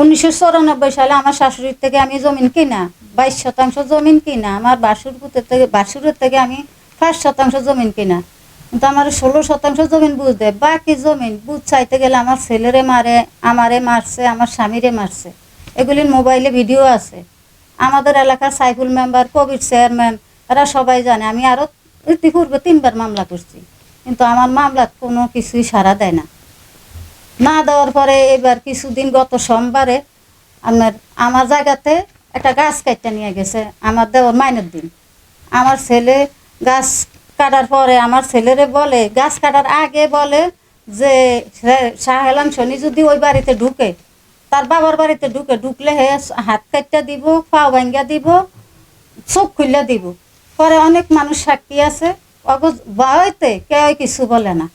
উনিশশো চৌরানব্বই সালে আমার শাশুড়ির থেকে আমি জমিন কিনা, বাইশ শতাংশ জমিন কিনা, আমার বাসুর পুতের থেকে, বাসুরের থেকে আমি পাঁচ শতাংশ জমিন কিনা। কিন্তু আমার ষোলো শতাংশ জমিন বুঝ দেয় বাকি জমিন বুঝ চাইতে গেলে আমার ছেলেরে মারে, আমারে মারছে, আমার স্বামীরে মারছে। এগুলির মোবাইলে ভিডিও আছে। আমাদের এলাকার সাইফুল মেম্বার, কবির চেয়ারম্যান এরা সবাই জানে, আমি আরও ইতিপূর্বে তিনবার মামলা করছি। কিন্তু আমার মামলাত কোনো কিছুই সাড়া দেয় না। না দেওয়ার পরে এবার কিছুদিন গত সোমবারে আমার আমার জায়গাতে একটা গাছ কাটতে নিয়ে গেছে, আমার দেওয়ার মাইনের দিন। আমার ছেলে গাছ কাটার পরে আমার ছেলেরে বলে, গাছ কাটার আগে বলে যে, সে- শাহ শনি যদি ওই বাড়িতে ঢুকে, তার বাবার বাড়িতে ঢুকে, ঢুকলে হে হাত কাটতে দিব, পাও ভাঙ্গা দিব, চোখ খুললে দিব। পরে অনেক মানুষ সাক্ষী আছে অগজ ভয়তে কেউ কিছু বলে না।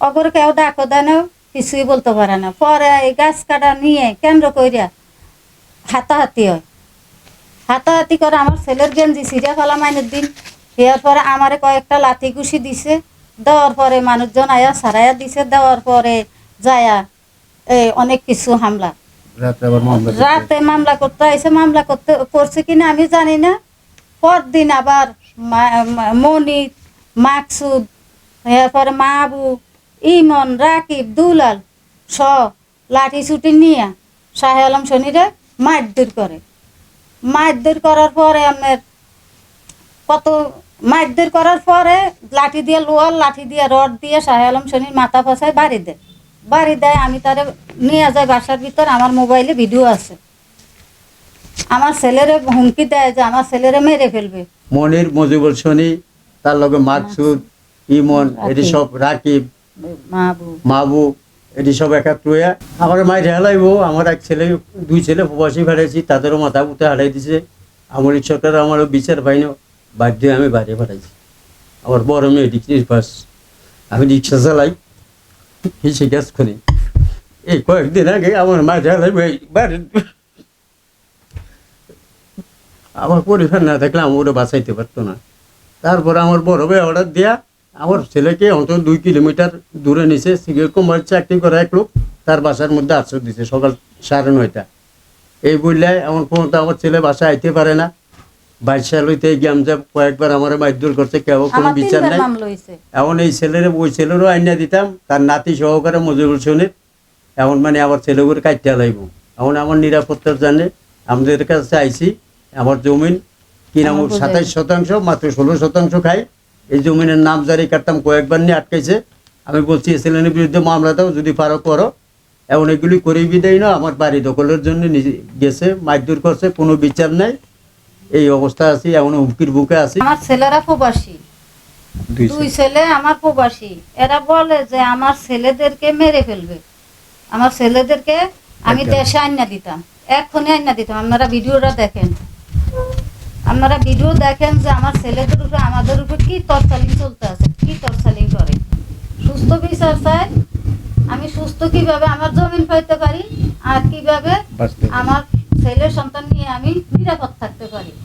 অগর কেউ ডাকো দেয় না কিছুই বলতে পারে না। পরে এই গাছ কাটা নিয়ে কেন্দ্র কইরা হাতাহাতি হয়। হাতাহাতি করে আমার ছেলের গেঞ্জি সিরিয়া ফেলা মাইনের দিন। এর পরে আমারে কয়েকটা লাথি ঘুষি দিছে। দেওয়ার পরে মানুষজন আয়া সারাইয়া দিছে। দেওয়ার পরে যায়া এই অনেক কিছু হামলা। রাতে মামলা করতে? আইসে মামলা করতে করছে কিনা আমি জানি না। পরদিন আবার মা- মা- মনির মাকসুদ এরপরে মাহবু ইমন রাকিব দুলাল স লাঠি ছুটি নিয়ে শাহ আলম শনিরে মারধর করে। মারধর করার পরে আপনার কত মারধর করার পরে লাঠি দিয়ে লোয়ার লাঠি দিয়ে রড দিয়ে শাহ আলম শনির মাথা ফসায় বাড়ি দেয়। বাড়ি দেয় আমি তারে নিয়ে যাই বাসার ভিতর আমার মোবাইলে ভিডিও আছে। আমার ছেলেরে হুমকি দেয় যে আমার ছেলেরে মেরে ফেলবে। মনির মজিবুল শনি তার লগে মাকসুদ ইমন এটি সব রাকিব। মাহবু মাহবু এটি সব একাত্র হইয়া আমার মায়ের হেলাইব আমার এক ছেলে, দুই ছেলে প্রবাসী ফেলেছি, তাদেরও মাথা উঠে হারাই দিছে। আমার সরকার আমারও বিচার পাইনি বাধ্য আমি বাইরে পাঠাইছি আমার বড় মেয়ে ডিগ্রি পাস আমি রিক্সা চালাই, হিসে গ্যাস করি এই কয়েকদিন আগে আমার হেলাইব এই বাড়ি আমার পরিবার না থাকলে আমার ওরা বাঁচাইতে পারতো না। তারপরে আমার বড় ভাই অর্ডার দেয়া আমার ছেলেকে অন্তত দুই কিলোমিটার দূরে নিচে সিগারেট কোম্পানি চাকরি করা এক লোক তার বাসার মধ্যে আশ্রয় দিছে সকাল সাড়ে নয়টা। এই বললে এমন পর্যন্ত আমার ছেলে বাসায় আইতে পারে না। বাইশ সাল হইতে গেম যাব কয়েকবার আমার মারধর করছে কেউ কোনো বিচার নাই। এমন এই ছেলের ওই ছেলেরও আইনা দিতাম তার নাতি সহকারে মজিবুল শনির এমন মানে আমার ছেলেগুলো কাটতে লাইব। এমন আমার নিরাপত্তার জানে আমাদের কাছে আইছি আমার জমিন কিনা আমার সাতাইশ শতাংশ মাত্র ষোলো শতাংশ খাই এই জমিনের নাম জারি কাটতাম কয়েকবার নিয়ে আটকাইছে। আমি বলছি এই ছেলের বিরুদ্ধে মামলা দাও যদি পারো করো। এমন এগুলি করেই বিদায় না আমার বাড়ি দখলের জন্য নিজে গেছে মারধর করছে কোনো বিচার নাই। এই অবস্থা আছি এমন হুমকির বুকে আছি। আমার ছেলেরা প্রবাসী। দুই দুই ছেলে। আমার প্রবাসী। এরা বলে যে আমার ছেলেদেরকে মেরে ফেলবে। আমার ছেলেদেরকে আমি দেশে আইনা দিতাম। এক্ষুনি আইনা দিতাম। আপনারা ভিডিওটা দেখেন। আপনারা ভিডিও দেখেন যে আমার ছেলেদের উপরে আমাদের উপরে কি তরসালিং চলতে আছে কি তরসালিং করে। সুস্থ বিচার স্যার আমি সুস্থ কীভাবে আমার জমিন পাইতে পারি আর কীভাবে আমার ছেলে সন্তান নিয়ে আমি নিরাপদ থাকতে পারি।